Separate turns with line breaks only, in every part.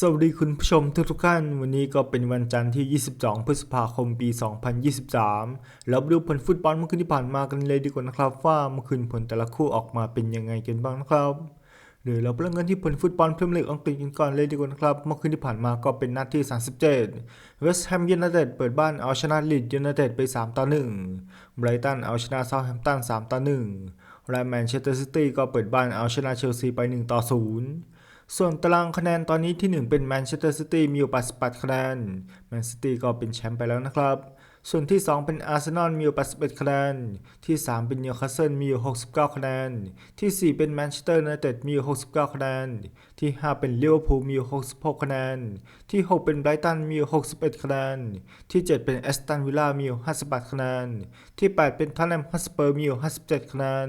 สวัสดีคุณผู้ชมทุกทุกท่าน วันนี้ก็เป็นวันจันทร์ที่ 22 พฤษภาคม ปี 2023แล้วมาดูผลฟุตบอลเมื่อคืนที่ผ่านมากันเลยดีกว่านะครับ ว่าเมื่อคืนผลแต่ละคู่ออกมาเป็นยังไงกันบ้างนะครับเดี๋ยวเราไปเริ่มกันที่ผลฟุตบอลพรีเมียร์ลีกอังกฤษกันก่อนเลยดีกว่านะครับเมื่อคืนที่ผ่านมาก็เป็นนัดที่ 37 เวสต์แฮมยูไนเต็ดเปิดบ้านเอาชนะลีดยูไนเต็ดไป 3 ต่อ1ไบรตันเอาชนะเซาท์แฮมป์ตัน 3 ต่อ1และแมนเชสเตอร์ซิตี้ก็เปิดบ้านเอาชนะเชลซีไป 1 ต่อ 0 ส่วนตารางคะแนนตอนนี้ที่ 1 เป็นแมนเชสเตอร์ซิตี้มีอยู่88คะแนนแมนซิตี้ก็เป็นแชมป์ไปแล้วนะครับ ส่วนที่ 2 เป็นอาร์เซนอลมีอยู่81คะแนน ที่ 3 เป็นนิวคาสเซิลมีอยู่ 69คะแนน ที่ 4 เป็นแมนเชสเตอร์ยูไนเต็ดมีอยู่ 69คะแนน ที่ 5 เป็นลิเวอร์พูลมีอยู่ 66คะแนน ที่ 6 เป็นไบรตันมีอยู่ 61คะแนน ที่ 7 เป็นแอสตันวิลล่ามีอยู่ 58คะแนน ที่ 8 เป็นท็อตแนมฮอตสเปอร์มีอยู่ 57คะแนน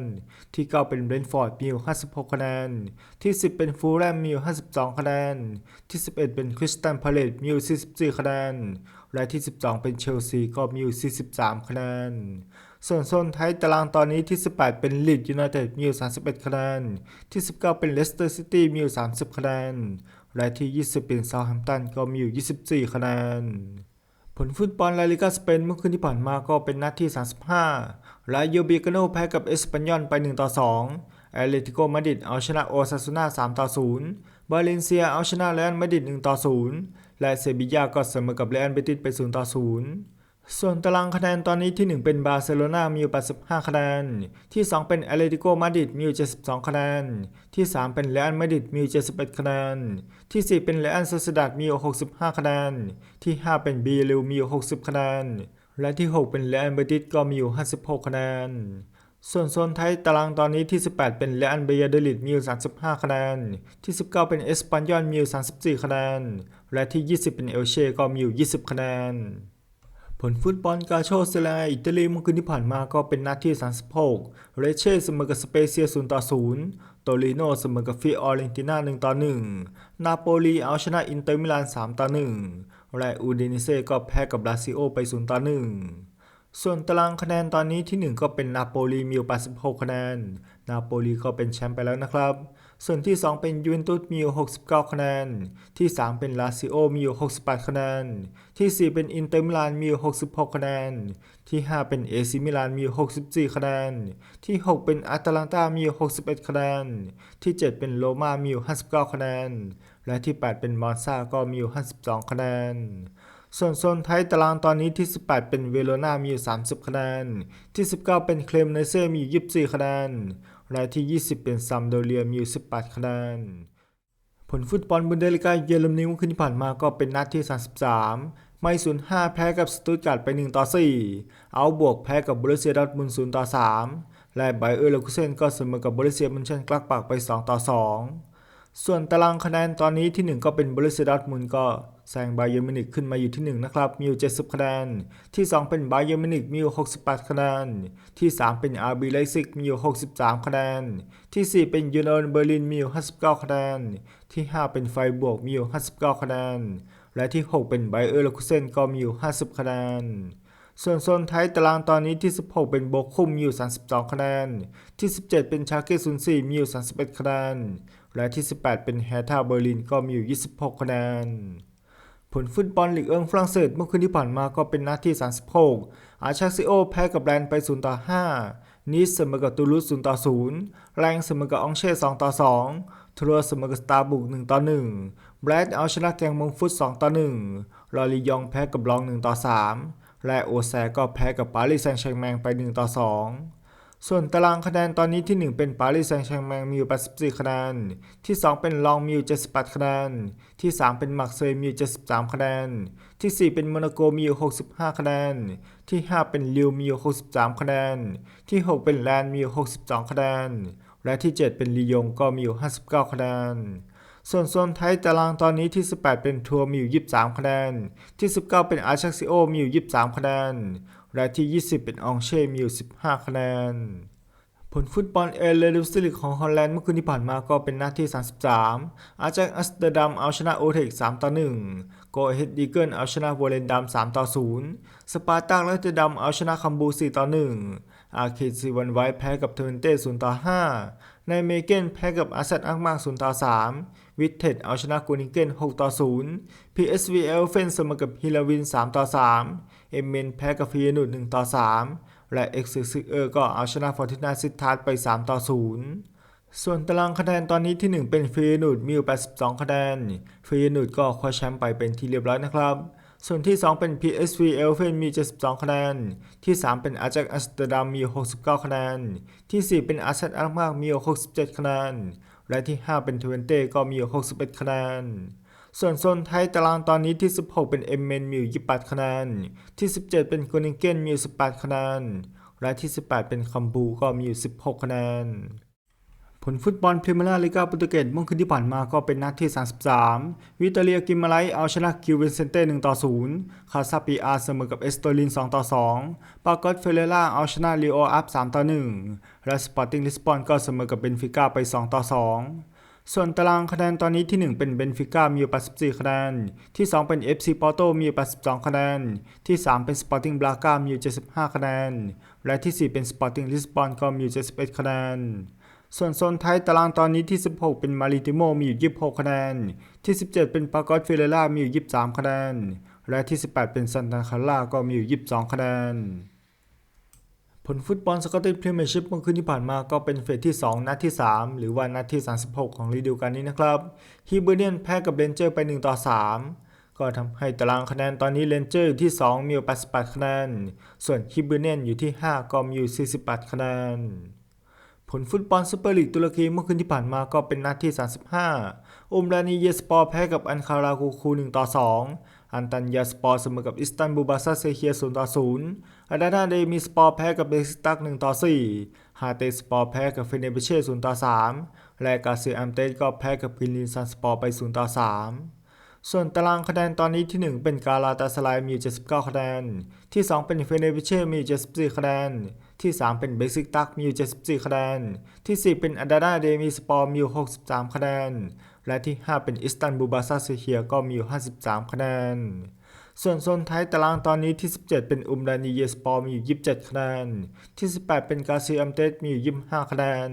ที่ 9 เป็นเบรนฟอร์ดมีอยู่ 56คะแนน ที่ 10 เป็นฟูลแลมมีอยู่ 52คะแนน ที่ 11 เป็นคริสตันพาเลตมีอยู่ 44คะแนน และที่ 12 เป็นเชลซีก็มีอยู่ 43 คะแนน ส่วนโซนท้ายตารางตอนนี้ที่ 18 เป็นลีดยูไนเต็ดมีอยู่ 31 คะแนน ที่ 19 เป็นเลสเตอร์ซิตี้มีอยู่ 30 คะแนน และที่ 20 เป็นเซาท์แฮมป์ตันก็มีอยู่ 24 คะแนน ผลฟุตบอลลาลิกาสเปนเมื่อคืนที่ผ่านมาก็เป็นนัดที่ 35 และยูบิกาโนแพ้กับเอสปันยอนไป 1 ต่อ 2 แอตเลติโกมาดริดเอาชนะโอซาซูนา3 ต่อ 0 บาเลนเซียเอาชนะเรอัลมาดริด1ต่อ0และเซบียาก็เสมอกับเรอัลเบติสไป0ต่อ0ส่วนตารางคะแนนตอนนี้ที่ 1 เป็นบาร์เซโลนามีอยู่ 85 คะแนน ที่ 2 เป็นแอตเลติโกมาดริดมีอยู่ 72 คะแนน ที่ 3 เป็นเรอัลมาดริดมีอยู่ 71 คะแนน ที่ 4 เป็นเรอัลโซซิดาดมีอยู่ 65 คะแนน ที่ 5 เป็นบีลิวมีอยู่ 60 คะแนน และที่ 6 เป็นเรอัลเบติสก็มีอยู่ 56 คะแนน ส่วนโซนไทยตารางตอนนี้ที่ 18 เป็นเรอัลเบียเดลิดมีอยู่ 35 คะแนน ที่ 19 เป็นเอสปันยอนมีอยู่ 34 คะแนน และที่ 20 เป็นเอลเช่ก็มีอยู่ 20 คะแนน ผลฟุตบอลกาโชเซเลอิตาลีเมื่อคืนที่ผ่านมาก็เป็นนัดที่ 36 เรเช่เสมอกับสเปเซีย 0 ต่อ 0 โตลิโนเสมอกับฟิออเรนติน่า 1 ต่อ 1 นาโปลีเอาชนะอินเตอร์มิลาน 3 ต่อ 1 และอูดินิเซ่ก็แพ้กับลาซิโอไป 0 ต่อ 1 ส่วนตารางคะแนนตอนนี้ที่ 1 ก็เป็นนาโปลีมีอยู่86 คะแนน นาโปลีก็เป็นแชมป์ไปแล้วนะครับ ส่วนที่ 2 เป็นยูเวนตุสมีอยู่69 คะแนน ที่ 3 เป็นลาซิโอมีอยู่68 คะแนน ที่ 4 เป็นอินเตอร์มิลานมีอยู่66 คะแนน ที่ 5 เป็นเอซิมิลานมีอยู่64 คะแนน ที่ 6 เป็นอาตแลนตามีอยู่61 คะแนน ที่ 7 เป็นโรม่ามีอยู่59 คะแนน และที่ 8 เป็นมอนซาก็มีอยู่52 คะแนน ส่วนโซนไทยตารางตอนนี้ที่ 18 เป็นเวโรนามีอยู่ 30 คะแนน ที่ 19 เป็นเคลมเนเซ่มีอยู่ 24 คะแนนและที่ 20 เป็นซัมโดเรียมีอยู่ 18 คะแนน ผลฟุตบอลบุนเดลิกาเยอรมนีเมื่อคืนที่ผ่านมาก็เป็นนัดที่ 33 ไมซูน5แพ้กับสตุตการ์ดไป 1 ต่อ 4 เอาบวกแพ้กับบรูเซียดอร์ทมุนด์0ต่อ 3 และไบเออร์เลคุเซนก็เสมอกับบรูเซียมุนเชนกลักปากไป 2 ต่อ 2 ส่วนตารางคะแนนตอนนี้ที่ 1 ก็เป็นบรูเซียดอทมุนก็แซงไบเยอร์มินิกขึ้นมาอยู่ที่ 1 นะครับ มีอยู่ 70 คะแนน ที่ 2 เป็นไบเยอร์มิวนิกมีอยู่ 68 คะแนน ที่ 3 เป็นอาร์บีไลซิกมีอยู่ 63 คะแนน ที่ 4 เป็นยูโนนเบอร์ลินมีอยู่ 59 คะแนน ที่ 5 เป็นไฟบวกมีอยู่ 59 คะแนน และที่ 6 เป็นไบเออร์เลคุเซนก็มีอยู่ 50 คะแนนส่วนโซนท้ายตารางตอนนี้ที่ 16 เป็นโบคุมมีอยู่ 32 คะแนน ที่ 17 เป็นชาเก้04มีอยู่ 31 คะแนน และที่ 18 เป็นแฮท่าเบอร์ลินก็มีอยู่ 26 คะแนน ผลฟุตบอลลีกเอิงฝรั่งเศสเมื่อคืนที่ผ่านมาก็เป็นนัดที่ 36 อาชาซิโอแพ้กับแรนไป 0 ต่อ 5 นิสเสมอกับตูลูส0ต่อ 0 แรงเสมอกับอองเช่ 2 ต่อ 2 ทัวร์เสมอกับสตาร์บุก 1 ต่อ 1 แบรดเอาชนะแกงมงฟุต 2 ต่อ 1 ลอรียองแพ้กับลอง 1 ต่อ 3 และโอแซก็แพ้กับปารีสแซงต์แชร์แมงไป 1 ต่อ 2 ส่วนตารางคะแนนตอนนี้ที่ 1 เป็นปารีสแซงต์แชร์แมงมีอยู่84คะแนน ที่ 2 เป็นลองมีอยู่78คะแนน ที่ 3 เป็นมักเซย์มีอยู่73คะแนน ที่ 4 เป็นโมนาโกมีอยู่65คะแนน ที่ 5 เป็นลิวมีอยู่63คะแนน ที่ 6 เป็นแลนด์มีอยู่62คะแนน และที่ 7 เป็นลียงก็มีอยู่59คะแนนส่วนโซนไทยตารางตอนนี้ที่ 18 เป็นทัวร์มีอยู่ 23 คะแนน ที่ 19 เป็นอาชักซิโอมีอยู่ 23 คะแนน และที่ 20 เป็นอองเช่มีอยู่ 15 คะแนน ผลฟุตบอลเอเลดิวซิลิกของฮอลแลนด์เมื่อคืนที่ผ่านมาก็เป็นนัดที่ 33 อาจากอัสเตอร์ดัมเอาชนะโอเทค3ต่อ1โกเฮดดีเกิลเอาชนะวอลเลนดัม3ต่อ0สปาร์ตักและเตดัมเอาชนะคัมบู4ต่อ1อาเคดซีวันไวท์แพ้กับเทเวนเต้0ต่อ5 ในเมเกนแพ้กับอาเซนอักมาก0ต่อ3วิทเทดเอาชนะกูนิงเกน6ต่อ0 PSV เอลเฟนเสมอกับฮิลาวิน3ต่อ3เอเมนแพ้กับฟิยนุด1ต่อ3และเอ็กซ์ซิเออร์ก็เอาชนะฟอร์ตินาซิตาร์ไป3ต่อ0ส่วนตารางคะแนนตอนนี้ที่ 1 เป็นฟีนูดมีอยู่82 คะแนนฟีนูดก็คว้าแชมป์ไปเป็นที่เรียบร้อยนะครับ ส่วนที่ 2 เป็น PSV e l f e n มี 72 คะแนน ที่ 3 เป็น Ajax Amsterdam มี 69 คะแนน ที่ 4 เป็น a r s e n a l มากมี 67 คะแนน และที่ 5 เป็น t w e n t e ก็มี 61 คะแนน ส่วนโซนไทยตารางตอนนี้ที่ 16 เป็น m อ็มมี 28 คะแนน ที่ 17 เป็น g r o n i n g e n มี 18 คะแนน และที่ 18 เป็นคัมบูก็มี 16 คะแนน ผลฟุตบอลพรีเมียร์ลีกาโปรตุเกสเมื่อคืนที่ผ่านมาก็เป็นนัดที่ 33 วิตาเลียกิมมาไลเอาชนะกิวเวนเซนเต้1ต่อ0คาซาปิอาเสมอกับเอสโตลิน2ต่อ2ปากอตเฟเรล่าเอาชนะลีโออัพ3ต่อ1และสปอร์ติ้งลิสบอนก็เสมอกับเบนฟิก้าไป2ต่อ2ส่วนตารางคะแนนตอนนี้ที่ 1 เป็นเบนฟิก้ามีอยู่84 คะแนน ที่ 2 เป็น FC ปอร์โตมีอยู่82 คะแนน ที่ 3 เป็นสปอร์ติ้งบราก้ามีอยู่75 คะแนน และที่ 4 เป็นสปอร์ติ้งลิสบอนก็มีอยู่71 คะแนน ส่วนโซนท้ายตารางตอนนี้ที่ 16 เป็นมาริติโมมีอยู่ 26 คะแนน ที่ 17 เป็นปากอตฟิเรล่ามีอยู่ 23 คะแนน และที่ 18 เป็นซันตาคาร่าก็มีอยู่ 22 คะแนน ผลฟุตบอลสกอตติชพรีเมียร์ชิพเมื่อคืนที่ผ่านมาก็เป็นเฟสที่ 2 นัดที่ 3 หรือว่านัดที่ 36 ของฤดูกาลนี้นะครับฮิเบอร์เนียนแพ้กับเรนเจอร์ไป 1 ต่อ 3ก็ทำให้ตารางคะแนนตอนนี้เรนเจอร์อยู่ที่ 2 มีอยู่88 คะแนน ส่วนฮิเบอร์เนียนอยู่ที่ 5 ก็มีอยู่ 48 คะแนน ลฟุตบอลซูเปอร์ลีกตุรกีเมื่อคืนที่ผ่านมาก็เป็นนัดที่ 35อุมรานีเยสปอร์แพ้กับอันคาราคูคู1ต่อ 2 อันตันยาสปอร์เสมอกับอิสตันบูลบาซาเซเคีย0ต่อ0อาดานาเดมีสปอร์แพ้กับเบซิกตัก1ต่อ4ฮาเตสปอร์แพ้กับเฟเนเบเช่0ต่อ3และกาเซียอัมเตสก็แพ้กับกินลินซันสปอร์ไป0ต่อ3ส่วนตารางคะแนนตอนนี้ที่ 1 เป็นกาลาตาสลายมี 79 คะแนน ที่ 2 เป็นเฟเนเบเช่มี 74 คะแนน ที่ 3 เป็นเบซิกตักมี74 คะแนน ที่ 4 เป็นอาดานาเดมีสปอร์มี63 คะแนน และที่ 5 เป็นอิสตันบูลบาซาเซเคียก็มี53 คะแนน ส่วนโซนท้ายตารางตอนนี้ที่ 17 เป็นอุมรานีเยสปอร์มีอยู่ 27 คะแนน ที่ 18 เป็นกาซีอัมเตสมีอยู่ 25 คะแนน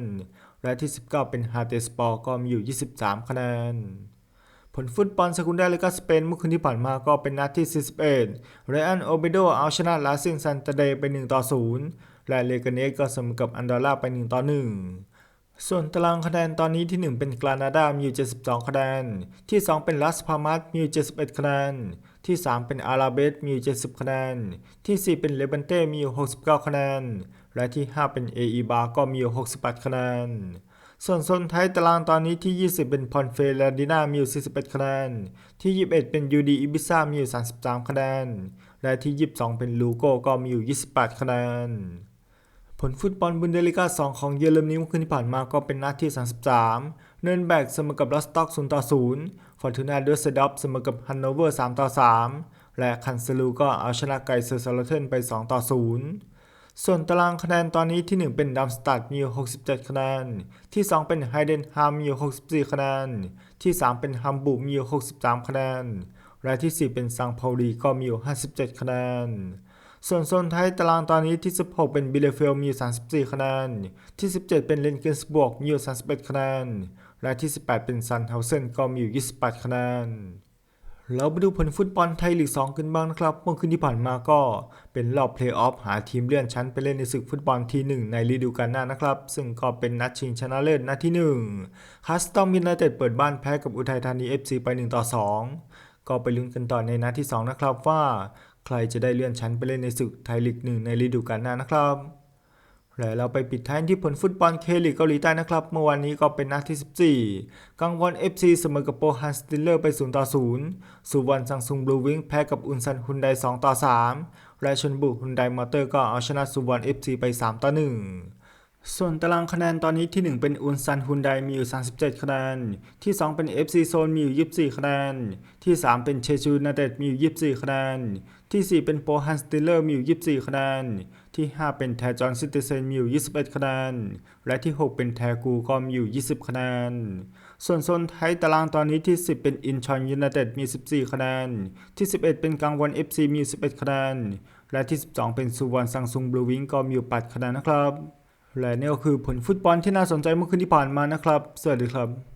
และที่ 19 เป็นฮาเตสปอร์ก็มีอยู่ 23 คะแนนผลฟุตบอลสกุลได้เลกาสเปนเมื่อคืนที่ผ่านมาก็เป็นนัดที่ 41 เรอันโอเบโดเอาชนะลาซิงซันตาเดย์ไป 1 ต่อ 0 และเลกาเนสก็เสมอกับอันดอร่าไป 1 ต่อ 1 ส่วนตารางคะแนนตอนนี้ที่ 1 เป็นกรานาดามีอยู่72 คะแนน ที่ 2 เป็นลาสพามัสมีอยู่71 คะแนน ที่ 3 เป็นอาราเบสมีอยู่70 คะแนน ที่ 4 เป็นเลบันเต้มีอยู่ 69 คะแนน และที่ 5 เป็นเออีบาก็มีอยู่68 คะแนนส่วนโซนท้ายตารางตอนนี้ที่ 20 เป็นพอนเฟลาดินามีอยู่ 41 คะแนน ที่ 21 เป็นยูดีอิบิซ่ามีอยู่ 33 คะแนน และที่ 22 เป็นลูโกก็มีอยู่ 28 คะแนน ผลฟุตบอลบุนเดลิก้า2 ของเยอรมนีเมื่อคืนที่ผ่านมาก็เป็นนัดที่ 33 เนินแบกเสมอกับลอสต็อก0ต่อ0ฟอร์ตูนาเดอร์เซดอฟเสมอกับฮันโนเวอร์3ต่อ3และคันเซลูก็เอาชนะไกเซอร์ซาลเทนไป2ต่อ0ส่วนตารางคะแนนตอนนี้ที่ 1 เป็นดัมสตัดมี 67 คะแนน ที่ 2 เป็นไฮเดนฮามมี 64 คะแนน ที่ 3 เป็นฮัมบูร์กมี 63 คะแนน และที่ 4 เป็นซังเปาลีก็มี 57 คะแนน ส่วนโซนท้ายตารางตอนนี้ที่ 16 เป็นบิเลเฟลมีอยู่ 34 คะแนน ที่ 17 เป็นเลนเกนสบวกมีอยู่ 31 คะแนน และที่ 18 เป็นซันเฮาเซนก็มีอยู่ 28 คะแนนเราไปดูผลฟุตบอลไทยลีก 2 กันบ้างนะครับ เมื่อคืนที่ผ่านมาก็เป็นรอบเพลย์ออฟหาทีมเลื่อนชั้นไปเล่นในศึกฟุตบอลที 1 ในฤดูกาลหน้านะครับ ซึ่งก็เป็นนัดชิงชนะเลิศนัดที่1คัสตอมยูไนเต็ดเปิดบ้านแพ้กับอุทัยธานี FC ไป 1 ต่อ 2 ก็ไปลุ้นกันต่อในนัดที่ 2 นะครับว่า ใครจะได้เลื่อนชั้นไปเล่นในศึกไทยลีกหนึ่งในฤดูกาลหน้านะครับและเราไปปิดท้ายที่ผลฟุตบอลเคลีกเกาหลีใต้นะครับ เมื่อวานนี้ก็เป็นนัดที่ 14 กังวอน FC เสมอกับโปฮันสติลเลอร์ไป 0 ต่อ 0 สุวรรณซังซุงบลูวิงแพ้กับอุนซันฮุนได 2 ต่อ 3 และชนบุรีฮุนไดมอเตอร์ก็เอาชนะสุวรรณ FC ไป 3 ต่อ 1 ส่วนตารางคะแนนตอนนี้ที่ 1 เป็นอุนซันฮุนไดมีอยู่ 37 คะแนน ที่ 2 เป็น FC โซนมีอยู่ 24 คะแนน ที่ 3 เป็นเชจูนาเต็ดมีอยู่ 24 คะแนน ที่ 4 เป็นโปฮันสติลเลอร์มีอยู่ 24 คะแนน ที่ 5 เป็นแทจอนซิติเซนมีอยู่ 21 คะแนน และที่ 6 เป็นแทกูก็มีอยู่ 20 คะแนน ส่วนโซนไทยตารางตอนนี้ที่ 10 เป็นอินชอนยูไนเต็ดมี 14 คะแนน ที่ 11 เป็นกังวอน FC มี 11 คะแนน และที่ 12 เป็นสุวรรณซังซุงบลูวิงก็มีอยู่ 8 คะแนนนะครับ และนี่ก็คือผลฟุตบอลที่น่าสนใจเมื่อคืนที่ผ่านมานะครับ สวัสดีครับ